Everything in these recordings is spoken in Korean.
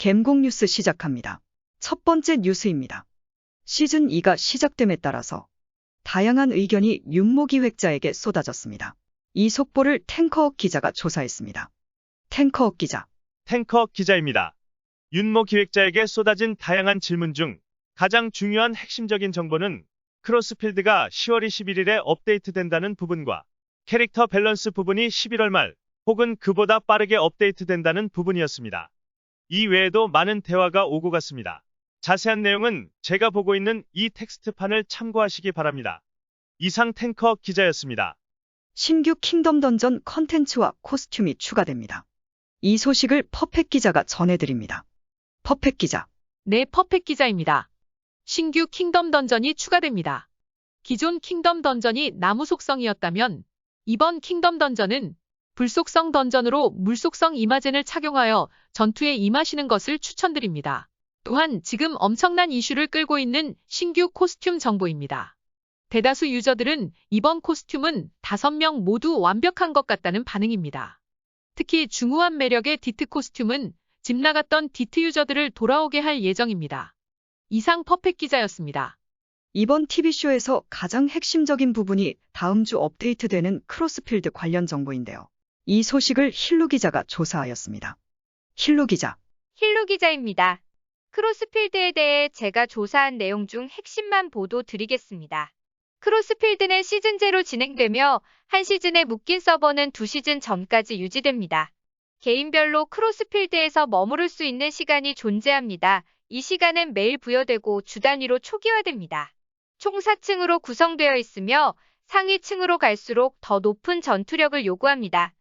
갬공 뉴스 시작합니다. 첫 번째 뉴스입니다. 시즌 2가 시작됨에 따라서 다양한 의견이 윤모 기획자에게 쏟아졌습니다. 이 속보를 탱커업 기자가 조사했습니다. 탱커업 기자, 탱커 기자입니다. 윤모 기획자에게 쏟아진 다양한 질문 중 가장 중요한 핵심적인 정보는 크로스필드가 10월 21일에 업데이트된다는 부분과 캐릭터 밸런스 부분이 11월 말 혹은 그보다 빠르게 업데이트된다는 부분이었습니다. 이 외에도 많은 대화가 오고 갔습니다. 자세한 내용은 제가 보고 있는 이 텍스트판을 참고하시기 바랍니다. 이상 탱커 기자였습니다. 신규 킹덤 던전 컨텐츠와 코스튬이 추가됩니다. 이 소식을 퍼펙 기자가 전해드립니다. 퍼펙 기자, 네, 퍼펙 기자입니다. 신규 킹덤 던전이 추가됩니다. 기존 킹덤 던전이 나무 속성이었다면 이번 킹덤 던전은 불속성 던전으로 물속성 이마젠을 착용하여 전투에 임하시는 것을 추천드립니다. 또한 지금 엄청난 이슈를 끌고 있는 신규 코스튬 정보입니다. 대다수 유저들은 이번 코스튬은 5명 모두 완벽한 것 같다는 반응입니다. 특히 중후한 매력의 디트 코스튬은 집 나갔던 디트 유저들을 돌아오게 할 예정입니다. 이상 퍼펙 기자였습니다. 이번 TV쇼에서 가장 핵심적인 부분이 다음 주 업데이트되는 크로스필드 관련 정보인데요. 이 소식을 힐루 기자가 조사하였습니다. 힐루 기자, 힐루 기자입니다. 크로스필드에 대해 제가 조사한 내용 중 핵심만 보도 드리겠습니다. 크로스필드는 시즌제로 진행되며 한 시즌에 묶인 서버는 두 시즌 전까지 유지됩니다. 개인별로 크로스필드에서 머무를 수 있는 시간이 존재합니다. 이 시간은 매일 부여되고 주 단위로 초기화됩니다. 총 4층으로 구성되어 있으며 상위층으로 갈수록 더 높은 전투력을 요구합니다.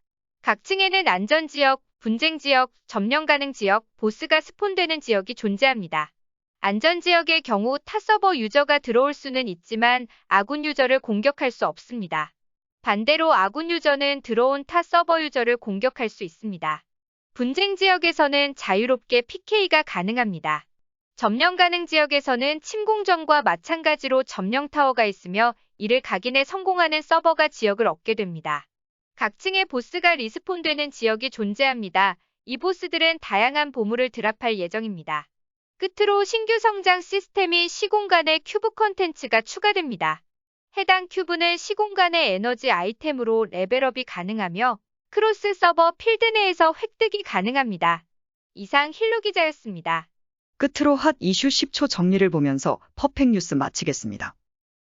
각 층에는 안전지역, 분쟁지역, 점령 가능 지역, 보스가 스폰되는 지역이 존재합니다. 안전지역의 경우 타 서버 유저가 들어올 수는 있지만 아군 유저를 공격할 수 없습니다. 반대로 아군 유저는 들어온 타 서버 유저를 공격할 수 있습니다. 분쟁 지역에서는 자유롭게 PK가 가능합니다. 점령 가능 지역에서는 침공전과 마찬가지로 점령 타워가 있으며 이를 각인해 성공하는 서버가 지역을 얻게 됩니다. 각 층의 보스가 리스폰되는 지역이 존재합니다. 이 보스들은 다양한 보물을 드랍할 예정입니다. 끝으로 신규 성장 시스템인 시공간의 큐브 컨텐츠가 추가됩니다. 해당 큐브는 시공간의 에너지 아이템으로 레벨업이 가능하며 크로스 서버 필드 내에서 획득이 가능합니다. 이상 힐루 기자였습니다. 끝으로 핫 이슈 10초 정리를 보면서 퍼펙 뉴스 마치겠습니다.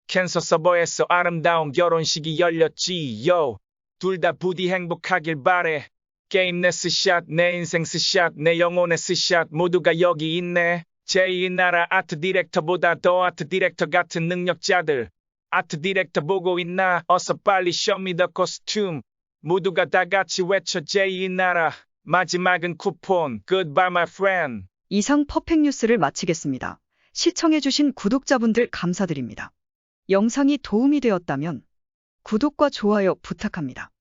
캔서 서버에서 아름다운 결혼식이 열렸지 요. 둘 다 부디 행복하길 바래. 게임 내 스샷, 내 인생 스샷, 내 영혼의 스샷 모두가 여기 있네. 제2 나라 아트 디렉터보다 더 아트 디렉터 같은 능력자들. 아트 디렉터 보고 있나? 어서 빨리 the costume. 모두가 다 같이 외쳐 제2 나라. 마지막은 쿠폰. Goodbye my friend. 이상 퍼펙 뉴스를 마치겠습니다. 시청해주신 구독자분들 감사드립니다. 영상이 도움이 되었다면 구독과 좋아요 부탁합니다.